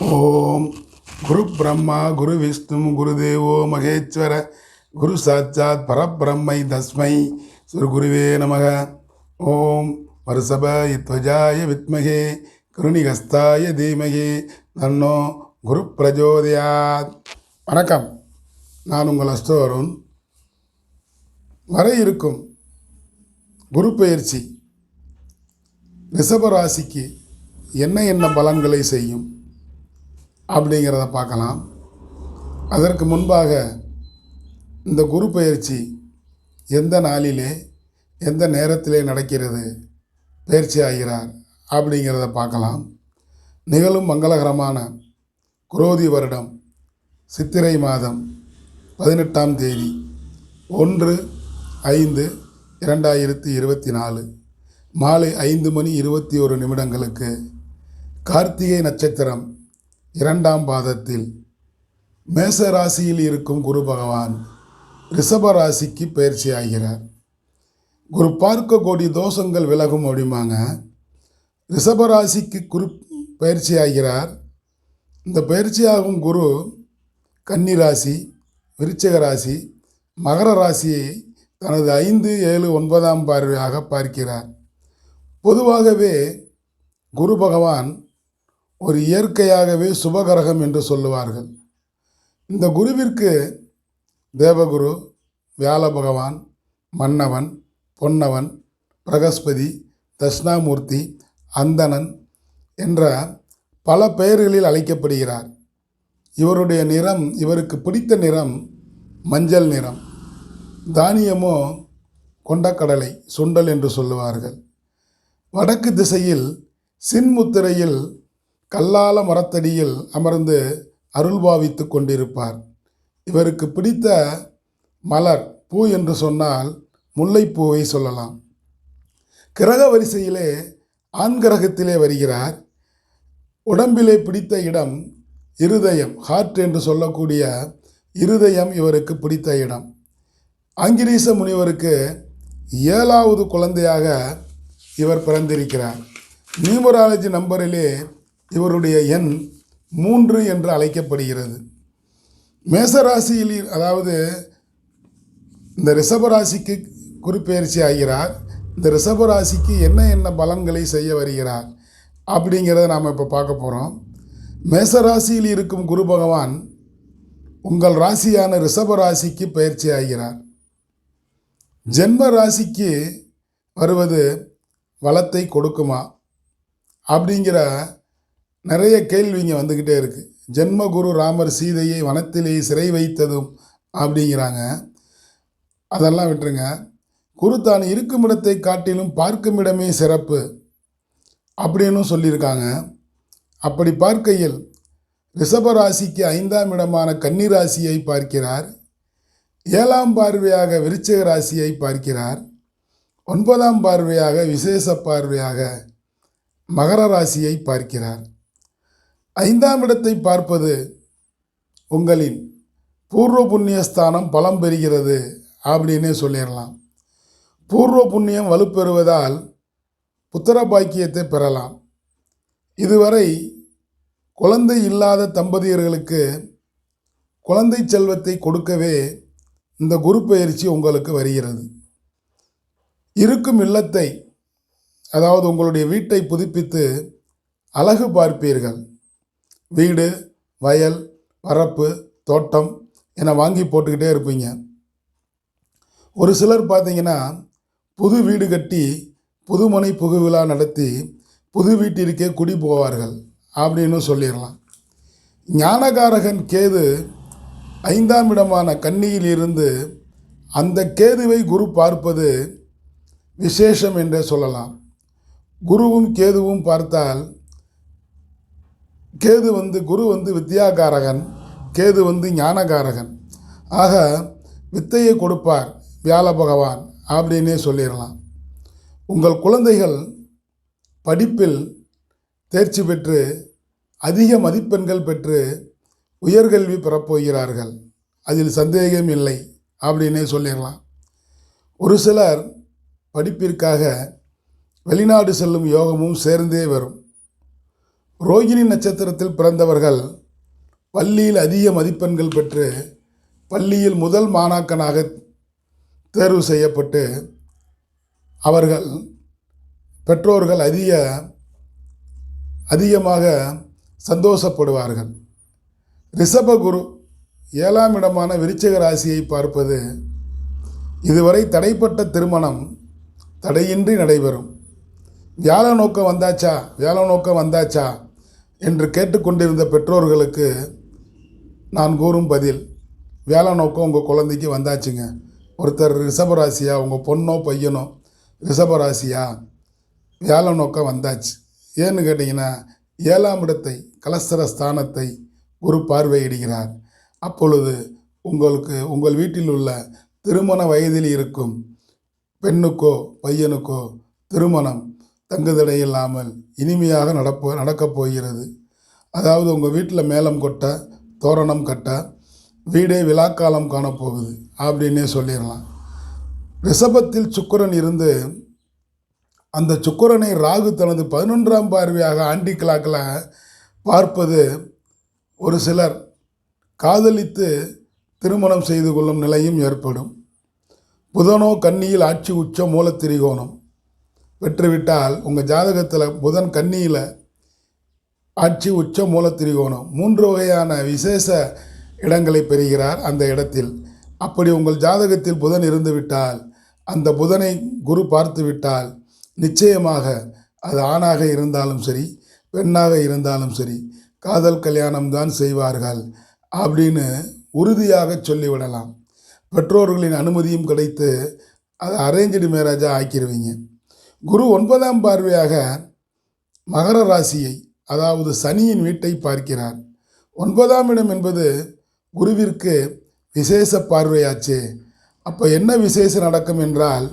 ஓம் குரு பிரம்மா குரு விஷ்ணு குரு தேவோ மகேஸ்வர குரு சாட்சாத் பரபிரம்மை தஸ்மை. ஸ்ரீ குருவே நமக. ஓம் வருஷப துவஜாய வித்மகே கிருணிகஸ்தாய தீமகே. நன்னோ குரு பிரஜோதயாத் வணக்கம். நான் உங்கள் அஸ்தோருன் வர இருக்கும் குரு பயிற்சி ரிஷபராசிக்கு என்ன என்ன பலன்களை செய்யும்? அப்படிங்கிறத பார்க்கலாம். அதற்கு முன்பாக இந்த குரு பயிற்சி எந்த நாளிலே எந்த நேரத்திலே நடக்கிறது பயிற்சி ஆகிறார் அப்படிங்கிறத பார்க்கலாம். நிகழும் மங்களகரமான குரோதி வருடம் சித்திரை மாதம் பதினெட்டாம் தேதி ஒன்று ஐந்து இரண்டாயிரத்தி இருபத்தி நாலு மாலை ஐந்து மணி இருபத்தி ஒரு நிமிடங்களுக்கு கார்த்திகை நட்சத்திரம் இரண்டாம் பாதத்தில் மேச ராசியில் இருக்கும் குரு பகவான் ரிஷப ராசிக்கு பயிற்சி ஆகிறார் குரு பார்க்க கோடி தோஷங்கள் விலகும் அப்படிம்பாங்க. ரிஷப ராசிக்கு குரு பயிற்சி ஆகிறார் இந்த பயிற்சியாகும் குரு கன்னி ராசி விருச்சிக ராசி மகர ராசியை தனது ஐந்து ஏழு ஒன்பதாம் பார்வையாக பார்க்கிறார். பொதுவாகவே குரு பகவான் ஒரு இயற்கையாகவே சுபகரகம் என்று சொல்லுவார்கள். இந்த குருவிற்கு தேவகுரு வியாழ பகவான் மன்னவன் பொன்னவன் பிரகஸ்பதி தட்சிணாமூர்த்தி அந்தணன் என்ற பல பெயர்களில் அழைக்கப்படுகிறார். இவருடைய நிறம் இவருக்கு பிடித்த நிறம் மஞ்சள் நிறம். தானியமோ கொண்டக்கடலை சுண்டல் என்று சொல்லுவார்கள். வடக்கு திசையில் சின்முத்திரையில் கல்லால மரத்தடியில் அமர்ந்து அருள் பாவித்து கொண்டிருப்பார். இவருக்கு பிடித்த மலர் பூ என்று சொன்னால் முல்லைப்பூவை சொல்லலாம். கிரக வரிசையிலே ஆண் கிரகத்திலே வருகிறார். உடம்பிலே பிடித்த இடம் இருதயம் ஹார்ட் என்று சொல்லக்கூடிய இருதயம் இவருக்கு பிடித்த இடம். ஆங்கிரீச முனிவருக்கு ஏழாவது குழந்தையாக இவர் பிறந்திருக்கிறார். நியூமராலஜி நம்பரிலே இவருடைய எண் மூன்று என்று அழைக்கப்படுகிறது. மேசராசியில் அதாவது இந்த ரிஷபராசிக்கு குறிப்பெயர்ச்சி ஆகிறார். இந்த ரிஷபராசிக்கு என்ன என்ன பலன்களை செய்ய வருகிறார் அப்படிங்கிறத நாம் இப்போ பார்க்க போகிறோம் மேசராசியில் இருக்கும் குரு பகவான் உங்கள் ராசியான ரிஷபராசிக்கு பயிற்சி ஆகிறார். ஜென்ம ராசிக்கு வருவது வளத்தை கொடுக்குமா அப்படிங்கிற நிறைய கேள்விங்க வந்துக்கிட்டே இருக்குது ஜென்ம குரு ராமர் சீதையை வனத்திலே சிறை வைத்ததும் அப்படிங்கிறாங்க. அதெல்லாம் விட்டுருங்க. குரு தான் இருக்கும் இடத்தை காட்டிலும் பார்க்கும் இடமே சிறப்பு அப்படின்னு சொல்லியிருக்காங்க. அப்படி பார்க்கையில் ரிஷபராசிக்கு ஐந்தாம் இடமான கன்னிராசியை பார்க்கிறார். ஏழாம் பார்வையாக விருச்சிக ராசியை பார்க்கிறார். ஒன்பதாம் பார்வையாக விசேஷ பார்வையாக மகர ராசியை பார்க்கிறார். ஐந்தாம் இடத்தை பார்ப்பது உங்களின் பூர்வ புண்ணியஸ்தானம் பலம் பெறுகிறது அப்படின்னே சொல்லிடலாம். பூர்வ புண்ணியம் வலுப்பெறுவதால் புத்திர பாக்கியத்தை பெறலாம். இதுவரை குழந்தை இல்லாத தம்பதியர்களுக்கு குழந்தை செல்வத்தை கொடுக்கவே இந்த குரு பயிற்சி உங்களுக்கு வருகிறது. இருக்கும் இல்லத்தை அதாவது உங்களுடைய வீட்டை புதுப்பித்து அழகு பார்ப்பீர்கள். வீடு வயல் வரப்பு தோட்டம் என வாங்கி போட்டுக்கிட்டே இருப்பீங்க. ஒரு சிலர் பார்த்தீங்கன்னா புது வீடு கட்டி புதுமனை புகு விழா நடத்தி புது வீட்டிற்கே குடி போவார்கள் அப்படின்னு சொல்லிடலாம். ஞானகாரகன் கேது ஐந்தாம் இடமான கன்னியில் இருந்து அந்த கேதுவை குரு பார்ப்பது விசேஷம் என்றே சொல்லலாம். குருவும் கேதுவும் பார்த்தால் கேது வந்து குரு வந்து வித்யாகாரகன் கேது வந்து ஞானகாரகன். ஆக வித்தையை கொடுப்பார் வியாழ பகவான் அப்படின்னே சொல்லிடலாம். உங்கள் குழந்தைகள் படிப்பில் தேர்ச்சி பெற்று அதிக மதிப்பெண்கள் பெற்று உயர்கல்வி பெறப்போகிறார்கள். அதில் சந்தேகம் இல்லை அப்படின்னே சொல்லிடலாம். ஒரு சிலர் படிப்பிற்காக வெளிநாடு செல்லும் யோகமும் சேர்ந்தே வரும். ரோகிணி நட்சத்திரத்தில் பிறந்தவர்கள் பள்ளியில் அதிக மதிப்பெண்கள் பெற்று பள்ளியில் முதல் மாணாக்கனாக தேர்வு செய்யப்பட்டு அவர்கள் பெற்றோர்கள் அதிக அதிகமாக சந்தோஷப்படுவார்கள். ரிஷபகுரு ஏழாம் இடமான விருச்சிக ராசியை பார்ப்பது இதுவரை தடைப்பட்ட திருமணம் தடையின்றி நடைபெறும். வியாழ நோக்கம் வந்தாச்சா? வியாழ நோக்கம் வந்தாச்சா? என்று கேட்டுக்கொண்டிருந்த பெற்றோர்களுக்கு நான் கூறும் பதில் வேலை நோக்கம் உங்கள் குழந்தைக்கு வந்தாச்சுங்க. ஒருத்தர் ரிஷபராசியா உங்கள் பொண்ணோ பையனோ ரிஷபராசியா வேலை நோக்கம் வந்தாச்சு. ஏன்னு கேட்டிங்கன்னா ஏழாம் இடத்தை கலஸ்தர ஸ்தானத்தை குரு பார்வையிடுகிறார். அப்பொழுது உங்களுக்கு உங்கள் வீட்டில் உள்ள திருமண வயதில் இருக்கும் பெண்ணுக்கோ பையனுக்கோ திருமணம் தங்குதடை இல்லாமல் இனிமையாக நடப்போ நடக்கப் போகிறது. அதாவது உங்கள் வீட்டில் மேளம் கொட்ட தோரணம் கட்ட வீடே விழாக்காலம் காணப்போகுது அப்படின்னே சொல்லிடலாம். ரிஷபத்தில் சுக்கிரன் இருந்து அந்த சுக்கிரனை ராகு தனது பதினொன்றாம் பார்வையாக ஆண்டி கிளாக்கில் பார்ப்பது ஒரு சிலர் காதலித்து திருமணம் செய்து கொள்ளும் நிலையும் ஏற்படும். புதனோ கன்னியில் ஆட்சி உச்ச மூலத்திரிகோணம். பெற்றுவிட்டால் உங்கள் ஜாதகத்தில் புதன் கன்னியில் ஆட்சி உச்ச மூலத்திரிகோணம் மூன்று வகையான விசேஷ இடங்களை பெறுகிறார் அந்த இடத்தில். அப்படி உங்கள் ஜாதகத்தில் புதன் இருந்துவிட்டால் அந்த புதனை குரு பார்த்து விட்டால் நிச்சயமாக அது ஆணாக இருந்தாலும் சரி பெண்ணாக இருந்தாலும் சரி காதல் கல்யாணம் தான் செய்வார்கள் அப்படின்னு உறுதியாக சொல்லிவிடலாம். பெற்றோர்களின் அனுமதியும் கிடைத்து அதை அரேஞ்சு மேரேஜாக ஆக்கிடுவீங்க குரு ஒன்பதாம் பார்வையாக மகர ராசியை அதாவது சனியின் வீட்டை பார்க்கிறார். ஒன்பதாம் இடம் என்பது குருவிற்கு விசேஷ பார்வையாச்சு. அப்போ என்ன விசேஷம் நடக்கும் என்றால்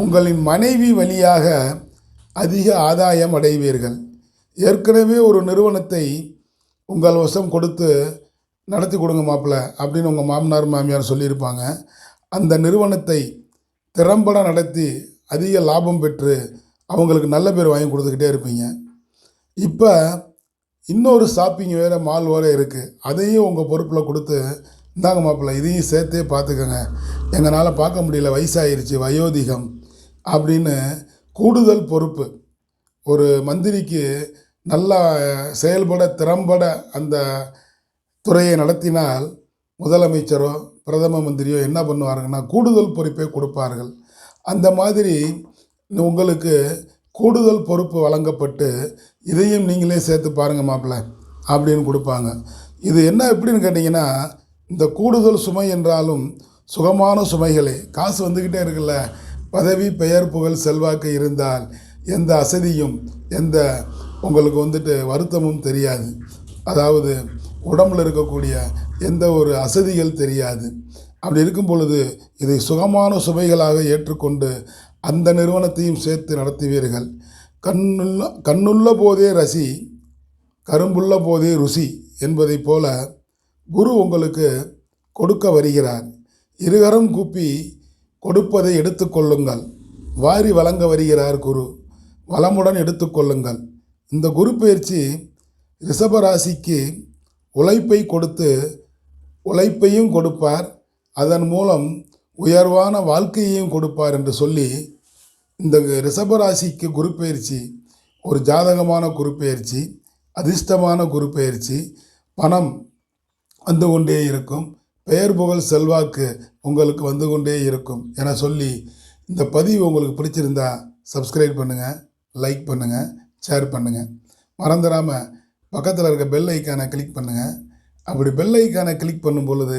உங்களின் மனைவி வழியாக அதிக ஆதாயம் அடைவீர்கள். ஏற்கனவே ஒரு நிறுவனத்தை உங்கள் வசம் கொடுத்து நடத்தி கொடுங்க மாப்பிள்ள அப்படின்னு உங்கள் மாமனார் மாமியார் சொல்லியிருப்பாங்க. அந்த நிறுவனத்தை திறம்பட நடத்தி அதிக லாபம் பெற்று அவங்களுக்கு நல்ல பேர் வாங்கி கொடுத்துக்கிட்டே இருப்பீங்க. இப்போ இன்னொரு ஷாப்பிங் வேறு மால் வேறு இருக்குது அதையும் உங்கள் பொறுப்பில் கொடுத்து இந்தாங்க மாப்பிள்ள இதையும் சேர்த்தே பார்த்துக்கோங்க. எங்களால் பார்க்க முடியல வயசாயிருச்சு வயோதிகம் அப்படின்னு கூடுதல் பொறுப்பு. ஒரு மந்திரிக்கு நல்லா செயல்பட திறம்பட அந்த துறையை நடத்தினால் முதலமைச்சரோ பிரதம மந்திரியோ என்ன பண்ணுவாருங்கன்னா கூடுதல் பொறுப்பை கொடுப்பார்கள். அந்த மாதிரி உங்களுக்கு கூடுதல் பொறுப்பு வழங்கப்பட்டு இதையும் நீங்களே சேர்த்து பாருங்கள் மாப்பிள்ள அப்படின்னு கொடுப்பாங்க. இது என்ன எப்படின்னு கேட்டிங்கன்னா இந்த கூடுதல் சுமை என்றாலும் சுகமான சுமைகளே. காசு வந்துக்கிட்டே இருக்குல்ல. பதவி பெயர் புகழ் செல்வாக்கு இருந்தால் எந்த அசதியும் எந்த உங்களுக்கு வந்துட்டு வருத்தமும் தெரியாது. அதாவது உடம்பில் இருக்கக்கூடிய எந்த ஒரு அசதிகள் தெரியாது. அப்படி இருக்கும் பொழுது இதை சுகமான சுவைகளாக ஏற்றுக்கொண்டு அந்த நிறுவனத்தையும் சேர்த்து நடத்துவீர்கள். கண்ணுள்ள கண்ணுள்ள போதே ரசி கரும்புள்ள போதே ருசி என்பதைப் போல குரு உங்களுக்கு கொடுக்க வருகிறார். இருகரம் கூப்பி கொடுப்பதை எடுத்துக்கொள்ளுங்கள் வாரி வழங்க வருகிறார் குரு. வளமுடன் எடுத்துக்கொள்ளுங்கள் இந்த குரு பயிற்சி ரிஷபராசிக்கு உழைப்பை கொடுத்து உழைப்பையும் கொடுப்பார். அதன் மூலம் உயர்வான வாழ்க்கையையும் கொடுப்பார் என்று சொல்லி இந்த ரிஷபராசிக்கு குருப்பெயர்ச்சி ஒரு ஜாதகமான குருப்பெயர்ச்சி அதிர்ஷ்டமான குருப்பெயர்ச்சி பணம் வந்து கொண்டே இருக்கும் பெயர் புகழ் செல்வாக்கு உங்களுக்கு வந்து கொண்டே இருக்கும் என சொல்லி இந்த பதிவு உங்களுக்கு பிடிச்சிருந்தா சப்ஸ்கிரைப் பண்ணுங்கள் லைக் பண்ணுங்கள் ஷேர் பண்ணுங்கள் மறந்துடாமல் பக்கத்தில் இருக்க பெல் ஐக்கானை கிளிக் பண்ணுங்கள் அப்படி பெல் ஐக்கானை கிளிக் பண்ணும் பொழுது